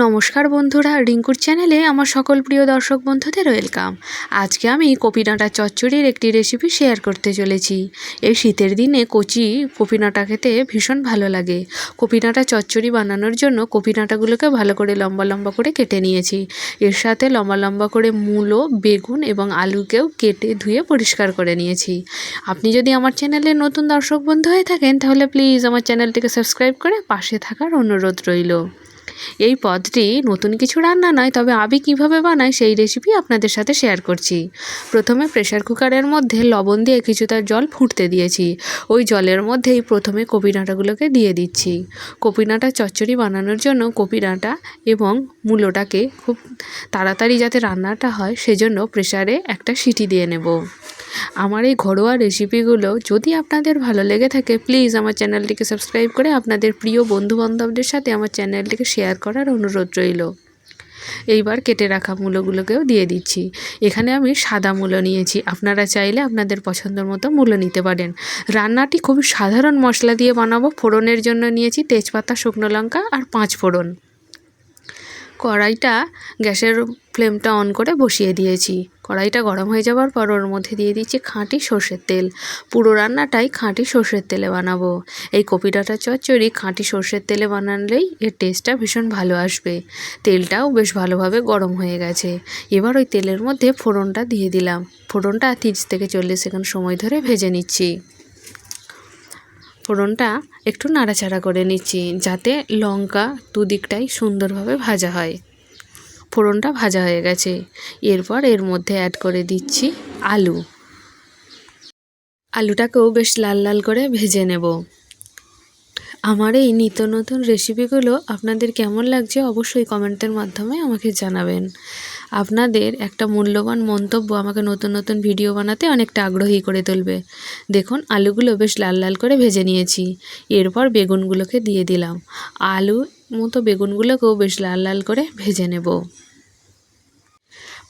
নমস্কার বন্ধুরা, রিঙ্কুর চ্যানেলে আমার সকল প্রিয় দর্শক বন্ধুদের ওয়েলকাম। আজকে আমি কপি ডাঁটা চচ্চড়ির একটি রেসিপি শেয়ার করতে চলেছি। এই শীতের দিনে কচি কপি ডাঁটা খেতে ভীষণ ভালো লাগে। কপি ডাঁটা চচ্চড়ি বানানোর জন্য কপি ডাঁটাগুলোকে ভালো করে লম্বা লম্বা করে কেটে নিয়েছি। এর সাথে লম্বা লম্বা করে মূলো, বেগুন এবং আলুকেও কেটে ধুয়ে পরিষ্কার করে নিয়েছি। আপনি যদি আমার চ্যানেলে নতুন দর্শক বন্ধু হয়ে থাকেন, তাহলে প্লিজ আমার চ্যানেলটিকে সাবস্ক্রাইব করে পাশে থাকার অনুরোধ রইল। এই পদটি নতুন কিছু রান্না নয়, তবে আমি কীভাবে বানাই সেই রেসিপি আপনাদের সাথে শেয়ার করছি। প্রথমে প্রেশার কুকারের মধ্যে লবণ দিয়ে কিছুটা জল ফুটতে দিয়েছি। ওই জলের মধ্যেই প্রথমে কপি ডাঁটাগুলোকে দিয়ে দিচ্ছি। কপি ডাঁটা চচ্চড়ি বানানোর জন্য কপি ডাঁটা এবং মূলোটাকে খুব তাড়াতাড়ি যাতে রান্নাটা হয়, সেজন্য প্রেশারে একটা সিটি দিয়ে নেব। আমার এই ঘরোয়া রেসিপিগুলো যদি আপনাদের ভালো লেগে থাকে প্লিজ আমার চ্যানেলটিকে সাবস্ক্রাইব করে আপনাদের প্রিয় বন্ধুবান্ধবদের সাথে আমার চ্যানেলটিকে শেয়ার করার অনুরোধ রইল। এইবার কেটে রাখা মূলোগুলোকেও দিয়ে দিচ্ছি। এখানে আমি সাদা মূলো নিয়েছি। আপনারা চাইলে আপনাদের পছন্দের মতো মূলো নিতে পারেন। রান্নাটি খুবই সাধারণ মশলা দিয়ে বানাবো। ফোড়নের জন্য নিয়েছি তেজপাতা, শুকনো লঙ্কা আর পাঁচ ফোড়ন। কড়াইটা গ্যাসের ফ্লেমটা অন করে বসিয়ে দিয়েছি। কড়াইটা গরম হয়ে যাওয়ার পর ওর মধ্যে দিয়ে দিচ্ছি খাঁটি সর্ষের তেল। পুরো রান্নাটাই খাঁটি সর্ষের তেলে বানাবো। এই কপি ডাঁটা চচ্চড়ি খাঁটি সর্ষের তেলে বানালেই এর টেস্টটা ভীষণ ভালো আসবে। তেলটাও বেশ ভালোভাবে গরম হয়ে গেছে। এবার ওই তেলের মধ্যে ফোড়নটা দিয়ে দিলাম। ফোড়নটা তিরিশ থেকে চল্লিশ সেকেন্ড সময় ধরে ভেজে নিচ্ছি। ফোড়নটা একটু নাড়াচাড়া করে নিচ্ছি যাতে লঙ্কা দুদিকটাই সুন্দরভাবে ভাজা হয়। ফোড়নটা ভাজা হয়ে গেছে। এরপর এর মধ্যে অ্যাড করে দিচ্ছি আলু। আলুটাকেও বেশ লাল লাল করে ভেজে নেব। আমার এই নিত্য নতুন রেসিপিগুলো আপনাদের কেমন লাগছে অবশ্যই কমেন্টের মাধ্যমে আমাকে জানাবেন। আপনাদের একটা মূল্যবান মন্তব্য আমাকে নতুন নতুন ভিডিও বানাতে অনেকটা আগ্রহী করে তুলবে। দেখুন, আলুগুলো বেশ লাল লাল করে ভেজে নিয়েছি। এরপর বেগুনগুলোকে দিয়ে দিলাম। আলু মতো বেগুনগুলোকেও বেশ লাল লাল করে ভেজে নেব।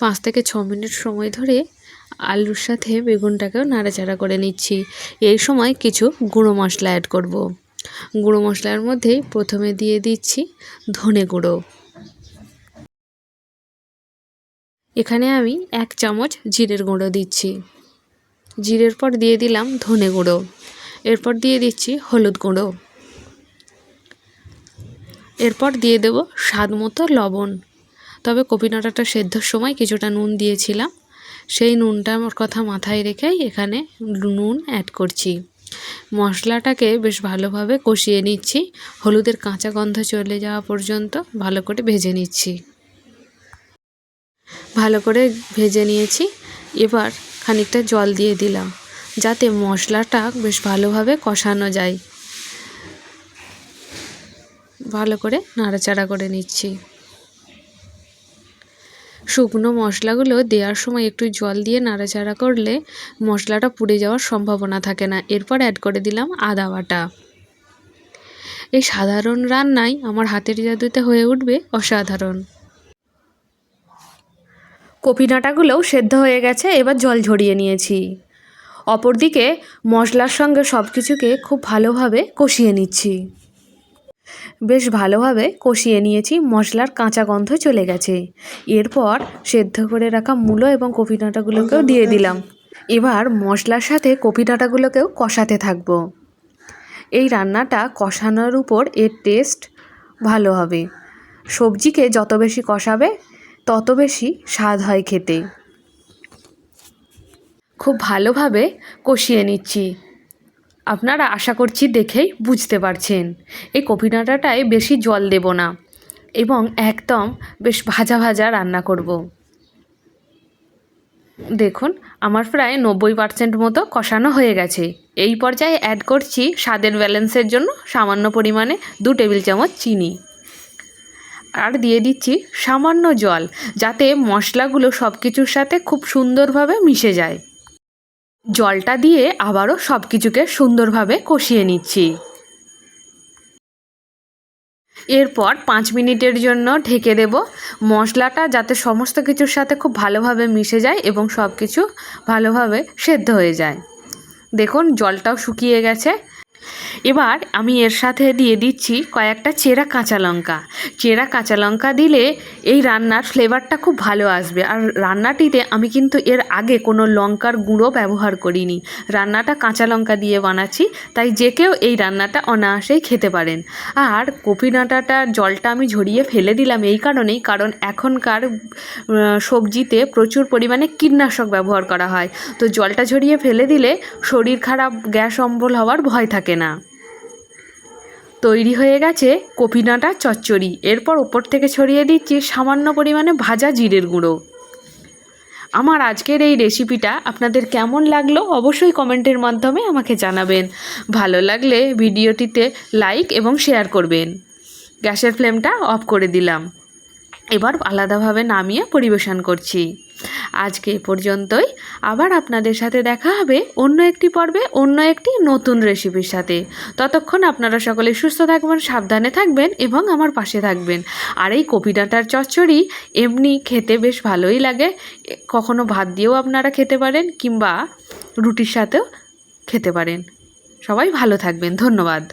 পাঁচ থেকে ছ মিনিট সময় ধরে আলুর সাথে বেগুনটাকেও নাড়াচাড়া করে নিচ্ছি। এই সময় কিছু গুঁড়ো মশলা অ্যাড করব। গুঁড়ো মশলার মধ্যেই প্রথমে দিয়ে দিচ্ছি ধনে গুঁড়ো। এখানে আমি এক চামচ জিরের গুঁড়ো দিচ্ছি। জিরের পর দিয়ে দিলাম ধনে গুঁড়ো। এরপর দিয়ে দিচ্ছি হলুদ গুঁড়ো। এরপর দিয়ে দেব স্বাদ মতো লবণ। তবে কপি সেদ্ধর সময় কিছুটা নুন দিয়েছিলাম। সেই নুনটা আমার কথা মাথায় রেখেই এখানে নুন অ্যাড করছি। মশলাটাকে বেশ ভালোভাবে কষিয়ে নিচ্ছি। হলুদের কাঁচা গন্ধ চলে যাওয়া পর্যন্ত ভালো করে ভেজে নিচ্ছি। ভালো করে ভেজে নিয়েছি। এবার খানিকটা জল দিয়ে দিলাম, যাতে মশলাটা বেশ ভালোভাবে কষানো যায়। ভালো করে নাড়াচাড়া করে নিচ্ছি। শুকনো মশলাগুলো দেওয়ার সময় একটু জল দিয়ে নাড়াচাড়া করলে মশলাটা পুড়ে যাওয়ার সম্ভাবনা থাকে না। এরপর অ্যাড করে দিলাম আদা বাটা। এই সাধারণ রান্নাই আমার হাতের জাদুতে হয়ে উঠবে অসাধারণ। কপি ডাঁটাগুলোও সেদ্ধ হয়ে গেছে, এবার জল ঝরিয়ে নিয়েছি। অপরদিকে মশলার সঙ্গে সব কিছুকে খুব ভালোভাবে কষিয়ে নিচ্ছি। বেশ ভালোভাবে কষিয়ে নিয়েছি, মশলার কাঁচা গন্ধ চলে গেছে। এরপর সেদ্ধ করে রাখা মূলো এবং কপি ডাঁটাগুলোকেও দিয়ে দিলাম। এবার মশলার সাথে কপি ডাঁটাগুলোকেও কষাতে থাকব। এই রান্নাটা কষানোর উপর এর টেস্ট ভালো হবে। সবজিকে যত বেশি কষাবে তত বেশি স্বাদ হয় খেতে। খুব ভালোভাবে কষিয়ে নিচ্ছি। আপনারা আশা করছি দেখেই বুঝতে পারছেন, এই কপি ডাঁটাটায় বেশি জল দেব না এবং একদম বেশ ভাজা ভাজা রান্না করব। দেখুন, আমার প্রায় নব্বই পার্সেন্ট মতো কষানো হয়ে গেছে। এই পর্যায়ে অ্যাড করছি স্বাদের ব্যালেন্সের জন্য সামান্য পরিমাণে দু টেবিল চামচ চিনি। আর দিয়ে দিচ্ছি সামান্য জল, যাতে মশলাগুলো সব কিছুর সাথে খুব সুন্দরভাবে মিশে যায়। জলটা দিয়ে আবারও সব কিছুকে সুন্দরভাবে কষিয়ে নিচ্ছি। এরপর পাঁচ মিনিটের জন্য ঢেকে দেব। মশলাটা যাতে সমস্ত কিছুর সাথে খুব ভালোভাবে মিশে যায় এবং সব কিছু ভালোভাবে সেদ্ধ হয়ে যায়। দেখুন, জলটাও শুকিয়ে গেছে। এবার আমি এর সাথে দিয়ে দিচ্ছি কয়েকটা চেরা কাঁচা লঙ্কা। চেরা কাঁচা লঙ্কা দিলে এই রান্নার ফ্লেভারটা খুব ভালো আসবে। আর রান্নাটিতে আমি কিন্তু এর আগে কোনো লঙ্কার গুঁড়ো ব্যবহার করিনি। রান্নাটা কাঁচা লঙ্কা দিয়ে বানাচ্ছি, তাই যে কেউ এই রান্নাটা অনায়াসেই খেতে পারেন। আর কপি ডাঁটাটার জলটা আমি ঝরিয়ে ফেলে দিলাম এই কারণেই, কারণ এখনকার সবজিতে প্রচুর পরিমাণে কীটনাশক ব্যবহার করা হয়। তো জলটা ঝরিয়ে ফেলে দিলে শরীর খারাপ, গ্যাস অম্বল হওয়ার ভয় থাকে না। তৈরি হয়ে গেছে কপি ডাঁটা চচ্চড়ি। এরপর ওপর থেকে ছড়িয়ে দিচ্ছি সামান্য পরিমাণে ভাজা জিরের গুঁড়ো। আমার আজকের এই রেসিপিটা আপনাদের কেমন লাগল অবশ্যই কমেন্টের মাধ্যমে আমাকে জানাবেন। ভালো লাগলে ভিডিওটিতে লাইক এবং শেয়ার করবেন। গ্যাসের ফ্লেমটা অফ করে দিলাম। এবার আলাদাভাবে নামিয়ে পরিবেশন করছি। আজকে এ পর্যন্তই। আবার আপনাদের সাথে দেখা হবে অন্য একটি পর্বে, অন্য একটি নতুন রেসিপির সাথে। ততক্ষণ আপনারা সকলে সুস্থ থাকবেন, সাবধানে থাকবেন এবং আমার পাশে থাকবেন। আর এই কপি ডাঁটার চচ্চড়ি এমনি খেতে বেশ ভালোই লাগে। কখনো ভাত দিয়েও আপনারা খেতে পারেন কিংবা রুটির সাথেও খেতে পারেন। সবাই ভালো থাকবেন। ধন্যবাদ।